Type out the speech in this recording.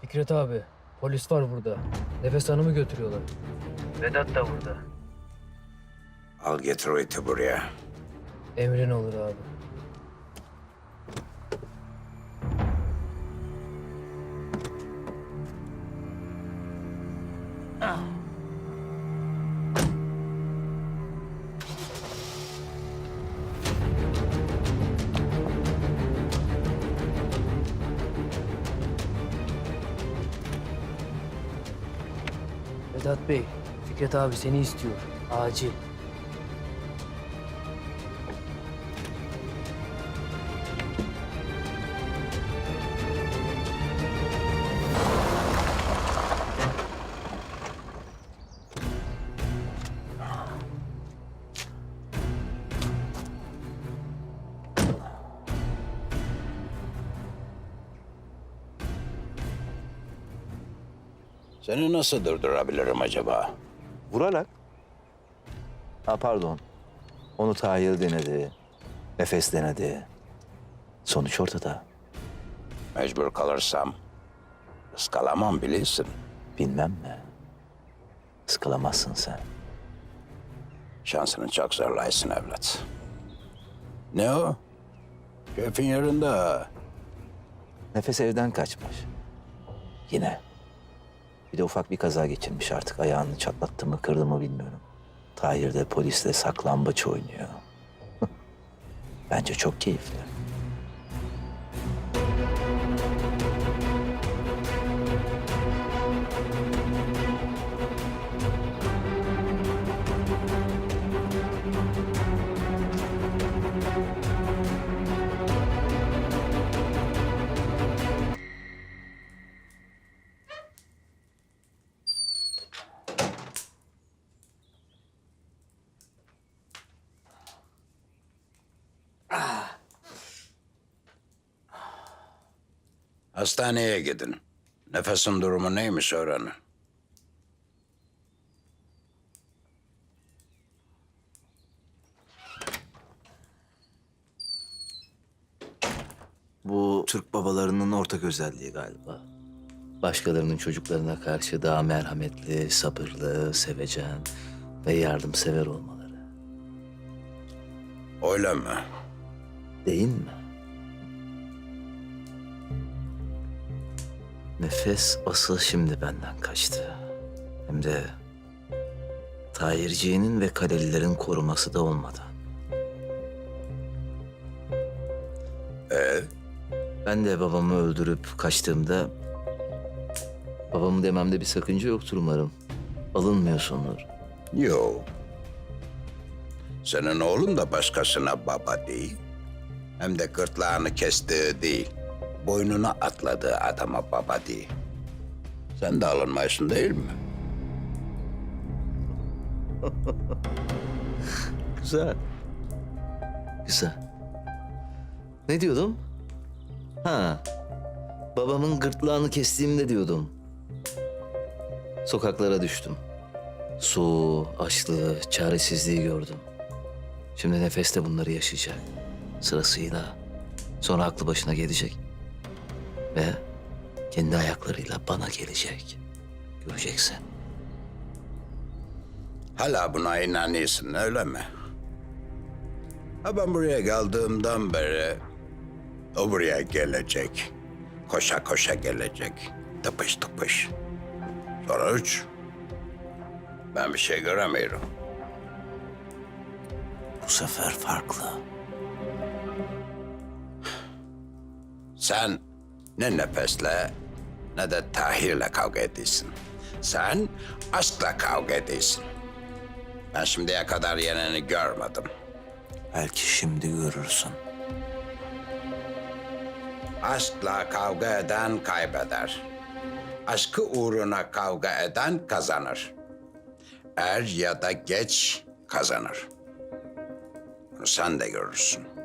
Fikret abi, polis var burada. Nefes Hanım'ı götürüyorlar. Vedat da burada. Al getir o iti buraya. Emrin olur abi. Vedat Bey, Fikret abi seni istiyor. Acil. Seni nasıl durdurabilirim acaba? Vurarak. Ha pardon. Onu Tahir denedi. Nefes denedi. Sonuç ortada. Mecbur kalırsam ıskalamam bilirsin. Bilmem mi? Iskalamazsın sen. Şansını çok zorlaysın evlat. Ne o? Keyfin yerinde. Nefes evden kaçmış. Yine. Bir de ufak bir kaza geçirmiş artık. Ayağını çatlattı mı kırdı mı bilmiyorum. Tahir de polisle saklambaç oynuyor. Bence çok keyifli. Hastaneye gidin. Nefesin durumu neymiş öğrenin. Bu Türk babalarının ortak özelliği galiba. Başkalarının çocuklarına karşı daha merhametli, sabırlı, sevecen ve yardımsever olmaları. Öyle mi? Değil mi? Nefes asıl şimdi benden kaçtı. Hem de Tahirciğinin ve Kalelilerin koruması da olmadan. Ee, Ben de babamı öldürüp kaçtığımda babamı dememde bir sakınca yoktur umarım. Alınmıyorsundur. yo. Senin oğlun da başkasına baba değil. Hem de gırtlağını kestiği değil. Boynuna atladığı adama baba değil. Sen de alınmayısın değil mi? Güzel. Güzel. Ne diyordum? Ha. Babamın gırtlağını kestiğimde diyordum. Sokaklara düştüm. Su, açlığı, çaresizliği gördüm. Şimdi nefes de bunları yaşayacak. Sırasıyla. Sonra aklı başına gelecek. Ve kendi ayaklarıyla bana gelecek. Göreceksin. Hala buna inanıyorsun öyle mi? Ha ben buraya geldiğimden beri o buraya gelecek. Koşa koşa gelecek. Tıpış tıpış. Sonuç? Ben bir şey göremiyorum. Bu sefer farklı. Sen ne nefesle ne de Tahir'le kavga ediyorsun. Sen aşkla kavga ediyorsun. Ben şimdiye kadar yeneni görmedim. Belki şimdi görürsün. Aşkla kavga eden kaybeder. Aşkı uğruna kavga eden kazanır. Er ya da geç kazanır. Bunu sen de görürsün.